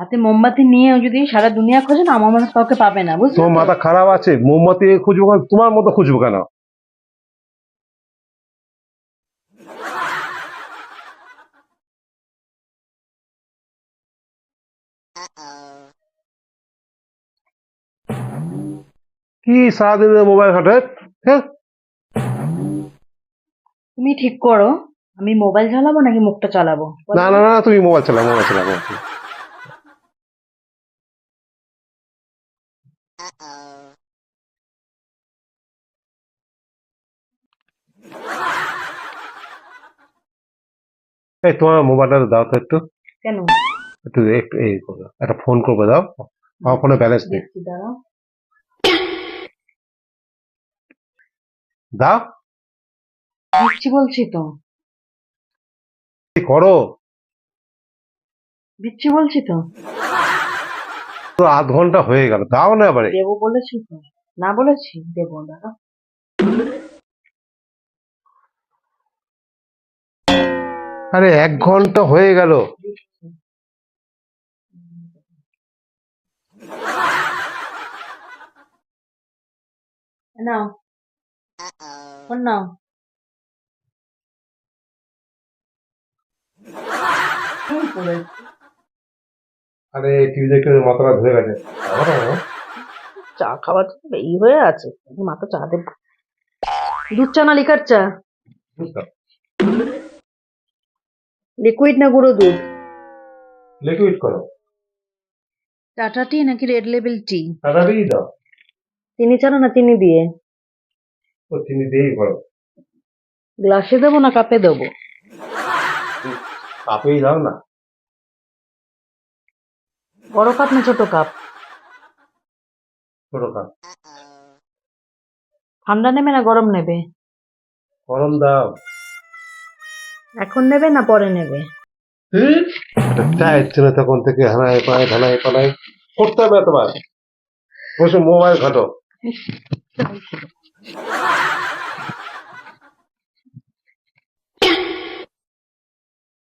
হাতে মোমবাতি নিয়ে যদি সারা দুনিয়া খোঁজে না আমার মনে কাউকে পাবে না বুঝলি? তোমার মাথা খারাপ আছে মোমবাতি খুঁজবো কেন? তোমার মতো খুঁজবো কেন? কি সারাদিন মোবাইল ঘাটে? হ্যাঁ? তুমি ঠিক করো আমি মোবাইল চালাবো নাকি মুখটা চালাবো? না না না তুমি মোবাইল চালাও মোবাইল চালাও। চালাও। এই তোমার মোবাইলটা দাও তো একটু। কেন? একটু একটু এই করো একটা ফোন করবে দাও। আমার ফোনে ব্যালেন্স নেই। দেখছি দাও। দিচ্ছি বলছি তো। কি করো? দিচ্ছি বলছি তো। তো আধ ঘণ্টা হয়ে গেল দাও না এবারে। দেবো বলেছি তো না বলেছি দেবো দাঁড়াও আরে এক ঘণ্টা হয়ে গেল। নাও। ফোন নাও। আরে টিভি দেখে মাথাটা ধরে গেছে। চা খাওয়ার এই হয়ে আছে। মাথা চা দেব দুধ চা না লিকার চা? লিকুইড না গুঁড়ো দুধ? লিকুইড করো। টাটা টি নাকি রেড লেবেল টি তাড়াতাড়ি দাও। চিনি ছাড়া না চিনি দিয়ে। ও চিনি দিয়েই করো। গ্লাসে দেবো না কাপে দেবো? কাপেই দাও না। বড় কাপ না ছোট কাপ? ছোট কাপ। ঠান্ডা নেবে না গরম নেবে? গরম দাও। এখন নেবে না পরে নেবে? চায়ের জন্য তখন থেকে হানায় পায় ধানায় পানায় করতে হবে তোমার। বসে মোবাইল ঘাটো।